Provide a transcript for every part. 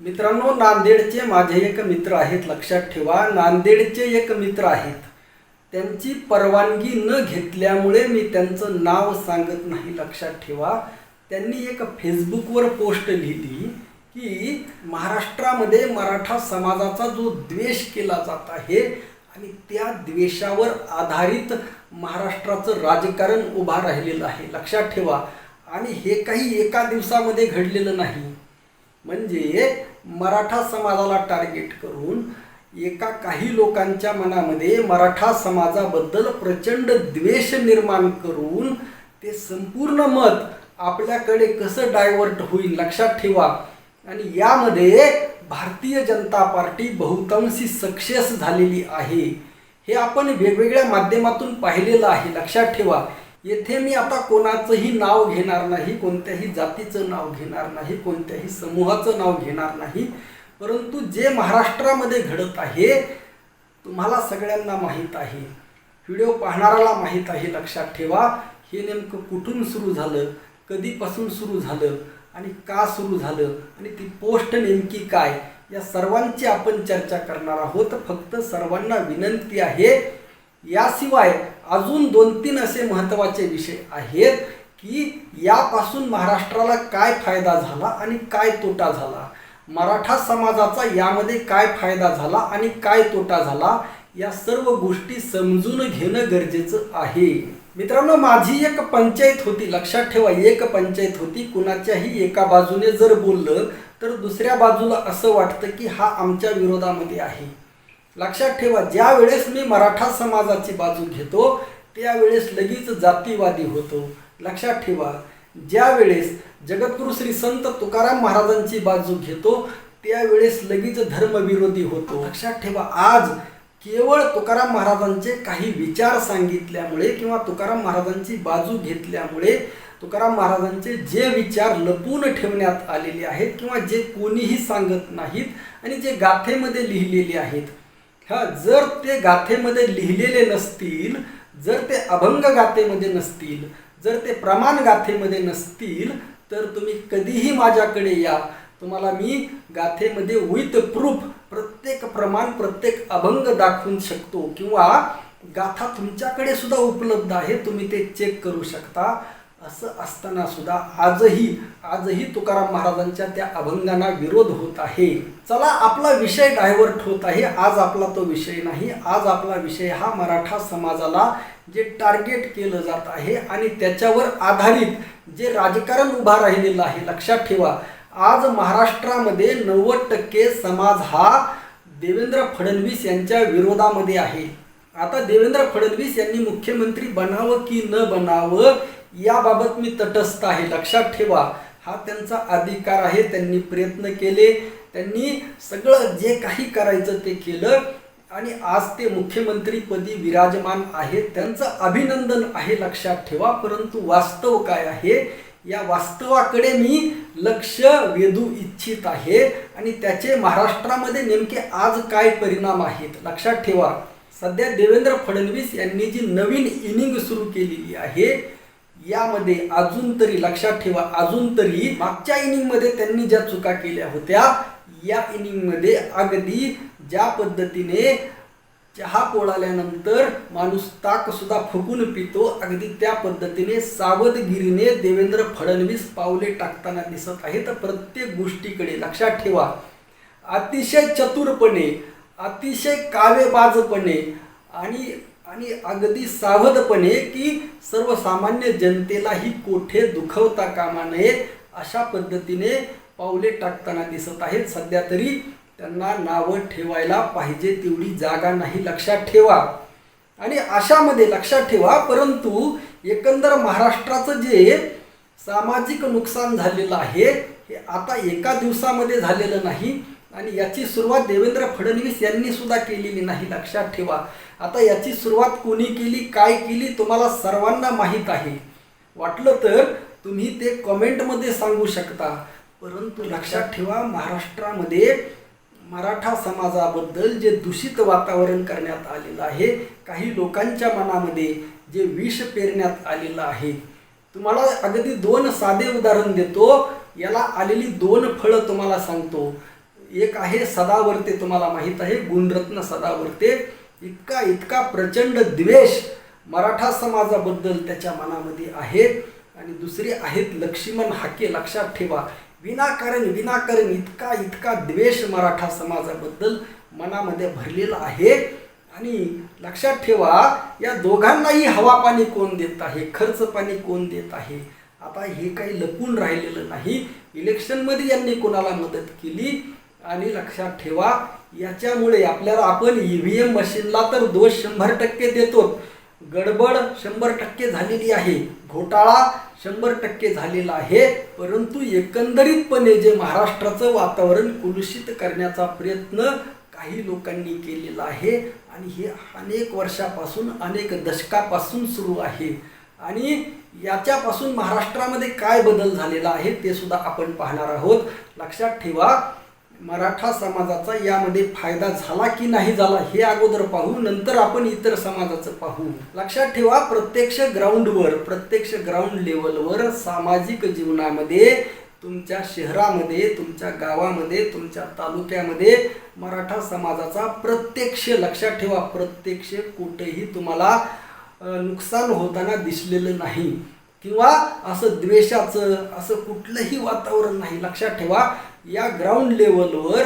मित्रांनो नांदेडचे माझे एक मित्र आहेत लक्षात ठेवा. नांदेडचे एक मित्र आहेत. त्यांची परवानगी न घेतल्यामुळे मी त्यांचं नाव सांगत नाही लक्षात ठेवा. त्यांनी एक फेसबुकवर पोस्ट लिहिली की महाराष्ट्रामध्ये मराठा समाजाचा जो द्वेष केला जात आहे आणि त्या द्वेषावर आधारित महाराष्ट्राचं राजकारण उभा राहिलेलं आहे लक्षात ठेवा. आणि हे काही एका दिवसामध्ये घडलेलं नाही. म्हणजे मराठा समाजाला टार्गेट करून एका काही लोकांच्या मनामध्ये मराठा समाजाबद्दल प्रचंड द्वेष निर्माण करून ते संपूर्ण मत आपल्याकडे कसं डायव्हर्ट होईल लक्षात ठेवा. आणि यामध्ये भारतीय जनता पार्टी बहुतांशी सक्सेस झालेली आहे. हे आपण वेगवेगळ्या माध्यमातून पाहिलेलं आहे लक्षात ठेवा. येथे मी आता कोणाचंही नाव घेणार नाही कोणत्याही जातीचं नाव घेणार नाही कोणत्याही समूहाचं नाव घेणार नाही. परंतु जे महाराष्ट्रामध्ये घडत आहे तुम्हाला सगळ्यांना माहीत आहे. व्हिडिओ पाहणाऱ्याला माहीत आहे लक्षात ठेवा. हे नेमकं कुठून सुरू झालं कधीपासून सुरू झालं आणि का सुरू झालं आणि ती पोस्ट नेमकी काय या सर्वांची आपण चर्चा करणार आहोत. फक्त सर्वांना विनंती आहे याशिवाय अजून दोन तीन असे महत्त्वाचे विषय आहेत की यापासून महाराष्ट्राला काय फायदा झाला आणि काय तोटा झाला? मराठा समाजाचा यामध्ये काय फायदा झाला आणि काय तोटा झाला? या सर्व गोष्टी समजून घेणं गरजेचं आहे. मित्रांनो माझी एक पंचायत होती. लक्षात ठेवा एक पंचायत होती. कुणाच्याही एका बाजूने जर बोललं तर दुसऱ्या बाजूला असं वाटतं की हा आमच्या विरोधामध्ये आहे. लक्षात ठेवा ज्या वेळेस मी मराठा समाजाची बाजू घेतो त्यावेळेस लगेच जातीवादी होतो. लक्षात ठेवा ज्या वेळेस जगद्गुरु श्री संत तुकाराम महाराजांची बाजू घेतो त्यावेळेस लगेच धर्मविरोधी होतो. लक्षात ठेवा आज केवळ तुकाराम महाराजांचे काही विचार सांगितल्यामुळे किंवा तुकाराम महाराजांची बाजू घेतल्यामुळे तुकाराम महाराजांचे जे विचार लपून ठेवण्यात आलेले आहेत किंवा जे कोणीही सांगत नाहीत आणि जे गाथेमध्ये लिहिलेले आहेत हा जर ते गाथेमध्ये लिहिलेले नसतील जर ते अभंग गाथेमध्ये नसतील जर ते प्रमाण गाथेमध्ये नसतील तर तुम्ही कधीही माझ्याकडे या. तुम्हाला मी गाथेमध्ये विथ प्रूफ प्रत्येक प्रमाण प्रत्येक अभंग दाखवून शकतो. किंवा गाथा तुमच्याकडे सुद्धा उपलब्ध आहे तुम्ही ते चेक करू शकता. असं असताना सुद्धा आजही आजही तुकाराम महाराजांच्या त्या अभंगांना विरोध होत आहे. चला आपला विषय डायव्हर्ट होत आहे. आज आपला तो विषय नाही. आज आपला विषय हा मराठा समाजाला जे टार्गेट केलं जात आहे आणि त्याच्यावर आधारित जे राजकारण उभा राहिलेलं आहे लक्षात ठेवा. आज महाराष्ट्रामध्ये नव्वद टक्के समाज हा देवेंद्र फडणवीस यांच्या विरोधामध्ये आहे. आता देवेंद्र फडणवीस यांनी मुख्यमंत्री बनावं की न बनावं याबाबत मी तटस्थ आहे. लक्षात ठेवा हा त्यांचा अधिकार आहे. त्यांनी प्रयत्न केले. त्यांनी सगळं जे काही करायचं ते केलं. आणि आज ते मुख्यमंत्रीपदी विराजमान आहेत. त्यांचं अभिनंदन आहे लक्षात ठेवा. परंतु वास्तव काय आहे? या वास्तवाकडे मी लक्ष वेधू इच्छित आहे. आणि त्याचे महाराष्ट्रामध्ये नेमके आज काय परिणाम आहेत? लक्षात ठेवा. सध्या देवेंद्र फडणवीस यांनी जी नवीन इनिंग सुरू केलेली आहे यामध्ये अजून तरी लक्षात ठेवा अजून तरी मागच्या इनिंगमध्ये त्यांनी ज्या चुका केल्या होत्या या इनिंगमध्ये अगदी ज्या पद्धतीने चहा पोळाल्यानंतर माणूस ताकसुद्धा फुकून पितो अगदी त्या पद्धतीने सावधगिरीने देवेंद्र फडणवीस पावले टाकताना दिसत आहेत प्रत्येक गोष्टीकडे लक्षात ठेवा. अतिशय चतुरपणे अतिशय कावेबाजपणे आणि आणि अगदी सावधपणे की सर्वसामान्य जनतेलाही कोठे दुखवता कामा नये अशा पद्धतीने पावले टाकताना दिसत आहेत. सध्या तरी त्यांना नावं ठेवायला पाहिजे तेवढी जागा नाही लक्षात ठेवा. आणि अशामध्ये लक्षात ठेवा परंतु एकंदर महाराष्ट्राचं जे सामाजिक नुकसान झालेलं आहे हे आता एका दिवसामध्ये झालेलं नाही. आणि याची सुरुवात देवेंद्र फडणवीस यांनी सुद्धा केलेली नाही लक्षात ठेवा. आता याची सुरुवात कोणी केली काय केली तुम्हाला सर्वांना माहीत आहे. वाटलं तर तुम्ही ते कमेंटमध्ये सांगू शकता. परंतु लक्षात ठेवा महाराष्ट्रामध्ये मराठा समाजाबद्दल जे दूषित वातावरण करण्यात आलेलं आहे काही लोकांच्या मनामध्ये जे विष पेरण्यात आलेलं आहे. तुम्हाला अगदी दोन साधे उदाहरण देतो. याला आलेली दोन फळं तुम्हाला सांगतो. एक आहे सदावर्ते तुम्हाला माहीत आहे गुणरत्न सदावर्ते. इतका इतका प्रचंड द्वेष मराठा समाजाबद्दल त्याच्या मनामध्ये आहेत आणि दुसरे आहेत लक्ष्मण हाके लक्षात ठेवा. विनाकारण विनाकारण इतका इतका द्वेष मराठा समाजाबद्दल मनामध्ये भरलेला आहे. आणि लक्षात ठेवा या दोघांनाही हवा पाणी कोण देत आहे खर्च पाणी कोण देत आहे? आता हे काही लपून राहिलेलं नाही. इलेक्शनमध्ये यांनी कोणाला मदत केली? आणि लक्षात ठेवा याच्यामुळे आपल्याला आपण ई व्ही एम मशीनला तर दोष शंभर टक्के देतो गडबड शंभर टक्के झालेली आहे घोटाळा शंभर टक्के झालेला आहे परंतु एकंदरीतपणे जे महाराष्ट्राचं वातावरण कुलुषित करण्याचा प्रयत्न काही लोकांनी केलेला आहे आणि हे अनेक वर्षापासून अनेक दशकापासून सुरू आहे. आणि याच्यापासून महाराष्ट्रामध्ये काय बदल झालेला आहे ते सुद्धा आपण पाहणार आहोत. लक्षात ठेवा मराठा समाजाचा यामध्ये फायदा झाला की नाही झाला हे अगोदर पाहू नंतर आपण इतर समाजाचं पाहू. लक्षात ठेवा प्रत्यक्ष ग्राउंडवर प्रत्यक्ष ग्राउंड लेवलवर सामाजिक जीवनामध्ये तुमच्या शहरामध्ये तुमच्या गावामध्ये तुमच्या तालुक्यामध्ये मराठा समाजाचा प्रत्यक्ष लक्षात ठेवा प्रत्यक्ष कुठेही तुम्हाला नुकसान होताना दिसलेलं नाही. किंवा असं द्वेषाचं असं कुठलंही वातावरण नाही. लक्षात ठेवा या ग्राउंड लेवलवर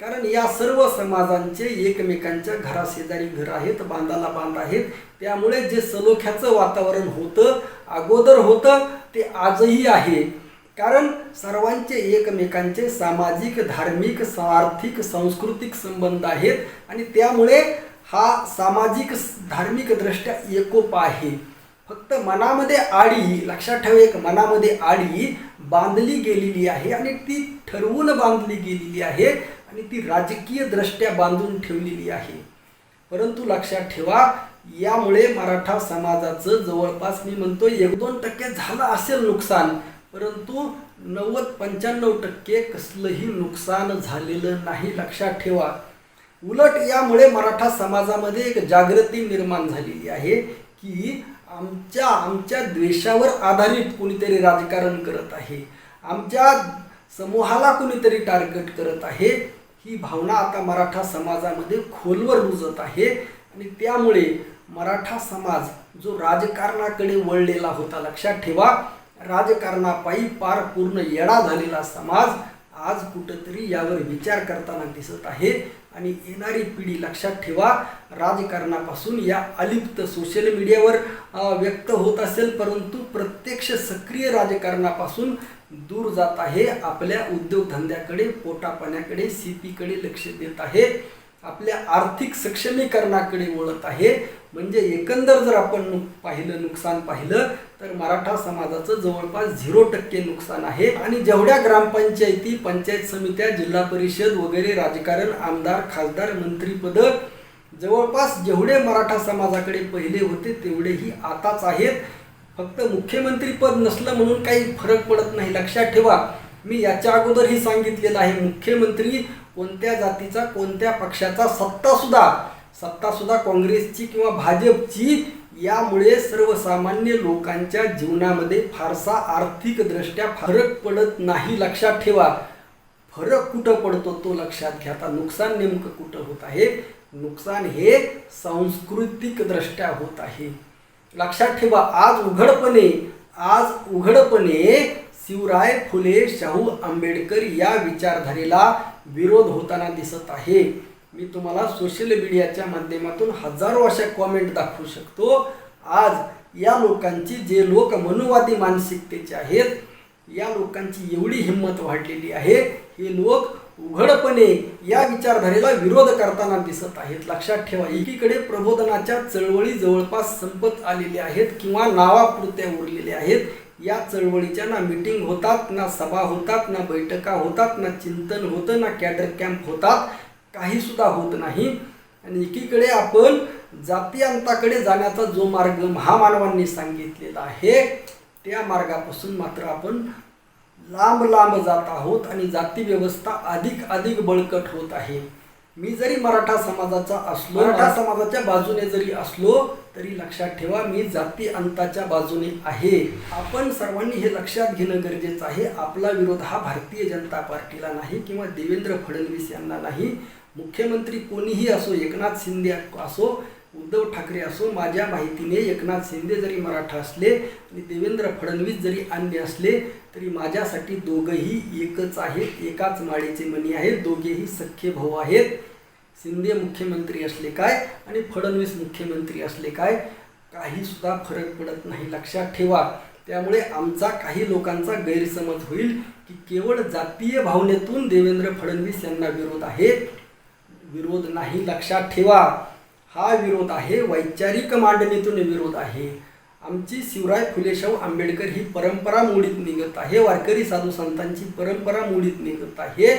कारण या सर्व समाजांचे एकमेकांच्या घराशेजारी घर आहेत बांधाला बांध आहेत. त्यामुळे जे सलोख्याचं वातावरण होतं अगोदर होतं ते आजही आहे. कारण सर्वांचे एकमेकांचे सामाजिक धार्मिक आर्थिक सांस्कृतिक संबंध आहेत आणि त्यामुळे हा सामाजिक धार्मिकदृष्ट्या एकोप आहे. फक्त मनामध्ये आडी लक्षात ठेव एक मनामध्ये आडी बांधली गेलेली आहे आणि ती ठरवून बांधली गेलेली आहे आणि ती राजकीय दृष्ट्या बांधून ठेवलेली आहे. परंतु लक्षात ठेवा यामुळे मराठा समाजाचं जवळपास मी म्हणतो एक दोन टक्के झालं असेल नुकसान परंतु नव्वद पंच्याण्णव टक्के कसलंही नुकसान झालेलं नाही लक्षात ठेवा. उलट यामुळे मराठा समाजामध्ये एक जागृती निर्माण झालेली आहे की आमच्या आमच्या द्वेषावर आधारित कुणीतरी राजकारण करत आहे. आमच्या समूहाला कुणीतरी टार्गेट करत आहे. ही भावना आता मराठा समाजामध्ये खोलवर रुजत आहे. आणि त्यामुळे मराठा समाज जो राजकारणाकडे वळलेला होता लक्षात ठेवा. राजकारणापायी पार पूर्ण येडा झालेला समाज आज कुठंतरी यावर विचार करताना दिसत आहे. आणि येणारी पिढी लक्षात ठेवा राजकारणापासून या अलिप्त सोशल मीडियावर व्यक्त होत असेल परंतु प्रत्यक्ष सक्रिय राजकारणापासून दूर जात आहे. आपल्या उद्योगधंद्याकडे पोटापाण्याकडे सीपीकडे लक्ष देत आहे. आपल्या आर्थिक सक्षमीकरणाकडे वळत आहे. म्हणजे एकंदर जर आपण नु- पाहिलं नुकसान पाहिलं तर मराठा समाजाचं जवळपास झिरो टक्के नुकसान आहे. आणि जेवढ्या ग्रामपंचायती पंचायत समित्या जिल्हा परिषद वगैरे राजकारण आमदार खासदार मंत्रीपद जवळपास जेवढे मराठा समाजाकडे पहिले होते तेवढेही आताच आहेत. फक्त मुख्यमंत्रीपद नसलं म्हणून काही फरक पडत नाही. लक्षात ठेवा. मी याच्या अगोदरही सांगितलेलं आहे मुख्यमंत्री कोणत्या जातीचा कोणत्या पक्षाचा सत्तासुद्धा सत्तासुद्धा काँग्रेसची किंवा भाजपची यामुळे सर्वसामान्य लोकांच्या जीवनामध्ये फारसा आर्थिकदृष्ट्या फरक पडत नाही लक्षात ठेवा. फरक कुठं पडतो तो लक्षात घ्या. आता नुकसान नेमकं कुठं होत आहे? नुकसान हे सांस्कृतिकदृष्ट्या होत आहे. लक्षात ठेवा आज उघडपणे आज उघडपणे शिवराय फुले शाहू आंबेडकर या विचारधारेला विरोध होताना दिसत आहे. मी तुम्हाला सोशल मीडियाच्या माध्यमातून हजारो अशा कॉमेंट दाखवू शकतो. आज या लोकांची जे लोक मनुवादी मानसिकतेचे आहेत या लोकांची एवढी हिंमत वाढलेली आहे. हे लोक उघडपणे या विचारधारेला विरोध करताना दिसत आहेत. लक्षात ठेवा एकीकडे प्रबोधनाच्या चळवळी जवळपास संपत आलेल्या आहेत किंवा नावापुरत्या उरलेल्या आहेत. या चळवळीच्या ना मिटिंग होतात ना सभा होतात ना बैठका होतात ना चिंतन होतं ना कॅडर कॅम्प होतात काहीसुद्धा होत नाही. आणि एकीकडे आपण जातीयांताकडे जाण्याचा जो मार्ग महामानवांनी सांगितलेला आहे त्या मार्गापासून मात्र आपण लांब लांब जात आहोत आणि जाती व्यवस्था अधिक अधिक बळकट होत आहे. मी जरी मराठा समाजाचा असलो मराठा समाजाच्या बाजूने जरी असलो तरी लक्षात ठेवा मी जाती अंताच्या बाजूने आहे. आपण सर्वांनी हे लक्षात घेणं गरजेचं आहे. आपला विरोध हा भारतीय जनता पार्टीला नाही किंवा देवेंद्र फडणवीस यांना नाही. मुख्यमंत्री कोणीही असो एकनाथ शिंदे असो उद्धव ठाकरे असो माझ्या माहितीने एकनाथ शिंदे जरी मराठा असले आणि देवेंद्र फडणवीस जरी अन्य असले तरी माझ्यासाठी दोघंही एकच आहेत एकाच माळेचे मणी आहेत दोघेही सख्खे भाऊ आहेत. शिंदे मुख्यमंत्री असले काय आणि फडणवीस मुख्यमंत्री असले काय काही सुद्धा फरक पडत नाही. लक्षात ठेवा. त्यामुळे आमचा काही लोकांचा गैरसमज होईल की केवळ जातीय भावनेतून देवेंद्र फडणवीस यांना विरोध आहे. विरोध नाही लक्षात ठेवा. हा विरोध आहे वैचारिक मांडणीतून विरोध आहे. आमची शिवराय फुलेशाहू आंबेडकर ही परंपरा मोडीत निघत आहे. वारकरी साधू संतांची परंपरा मोडीत निघत आहे.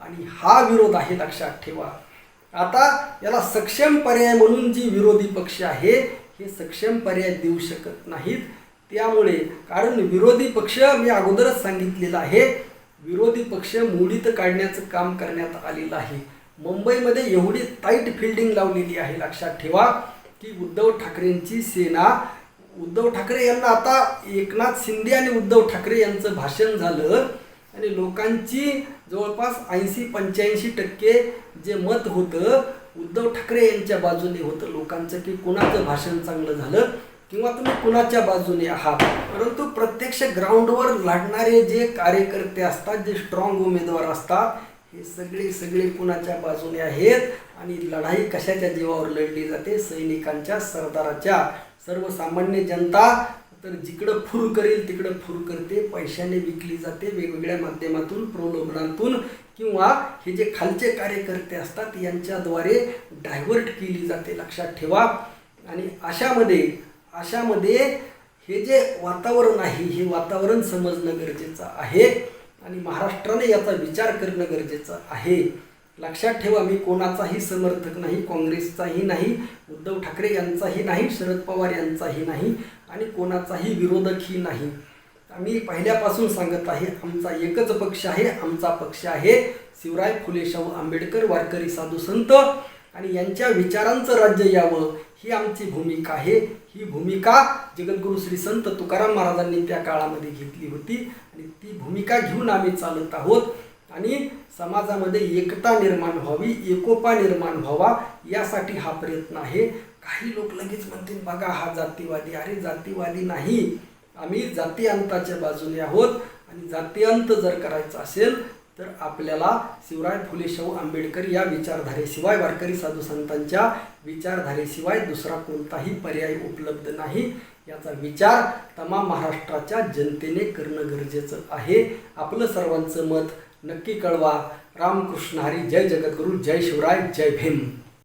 आणि हा विरोध आहे लक्षात ठेवा. आता याला सक्षम पर्याय म्हणून जी विरोधी पक्ष आहे हे सक्षम पर्याय देऊ शकत नाहीत. त्यामुळे कारण विरोधी पक्ष मी अगोदरच सांगितलेलं आहे विरोधी पक्ष मोडीत काढण्याचं काम करण्यात आलेलं आहे. मुंबईमध्ये एवढी टाईट फिल्डिंग लावलेली आहे लक्षात ठेवा की उद्धव ठाकरेंची सेना उद्धव ठाकरे यांना आता एकनाथ शिंदे आणि उद्धव ठाकरे यांचं भाषण झालं. आणि लोकांची जवळपास ऐंशी पंच्याऐंशी टक्के जे मत होतं उद्धव ठाकरे यांच्या बाजूने होतं. लोकांचं की कुणाचं भाषण चांगलं झालं किंवा तुम्ही कुणाच्या बाजूने आहात. परंतु प्रत्यक्ष ग्राउंडवर लढणारे जे कार्यकर्ते असतात जे स्ट्रॉंग उमेदवार असतात हे सगळे सगळे कुणाच्या बाजूने आहेत आणि लढाई कशाच्या जीवावर लढली जाते? सैनिकांच्या सरदाराच्या. सर्वसामान्य जनता तर जिकडं फुर करेल तिकडं फुर करते. पैशाने विकली जाते वेगवेगळ्या माध्यमातून प्रलोभनातून. किंवा हे जे खालचे कार्यकर्ते असतात यांच्याद्वारे डायव्हर्ट केली जाते लक्षात ठेवा. आणि अशामध्ये अशामध्ये हे जे वातावरण आहे हे वातावरण समजणं गरजेचं आहे. आणि महाराष्ट्राने याचा विचार करणं गरजेचं आहे. लक्षात ठेवा मी कोणाचाही समर्थक नाही काँग्रेसचाही नाही उद्धव ठाकरे यांचाही नाही शरद पवार यांचाही नाही आणि कोणाचाही विरोधकही नाही. आम्ही पहिल्यापासून सांगत आहे आमचा एकच पक्ष आहे आमचा पक्ष आहे शिवराय फुले शाहू आंबेडकर वारकरी साधू संत. आणि यांच्या विचारांचं राज्य यावं ही आमची भूमिका आहे. ही भूमिका जगद्गुरू श्री संत तुकाराम महाराजांनी त्या काळामध्ये घेतली होती. आणि ती भूमिका घेऊन आम्ही चालत आहोत. आणि समाजामध्ये एकता निर्माण व्हावी एकोपा निर्माण व्हावा यासाठी हा प्रयत्न आहे. काही लोक लगेच म्हणतील बघा हा जातीवादी. अरे जातीवादी नाही. आम्ही जातीअंताच्या बाजूने आहोत. आणि जातीअंत जर करायचा असेल तर आपल्याला शिवराय फुले शाहू आंबेडकर या विचारधारेशिवाय वारकरी साधू संतांच्या विचारधारेशिवाय दुसरा कोणताही पर्याय उपलब्ध नाही. याचा विचार तमाम महाराष्ट्राच्या जनतेने करणं गरजेचं आहे. आपलं सर्वांचं मत नक्की कळवा. रामकृष्ण हरी जय जगद्गुरू जय शिवराय जय भीम.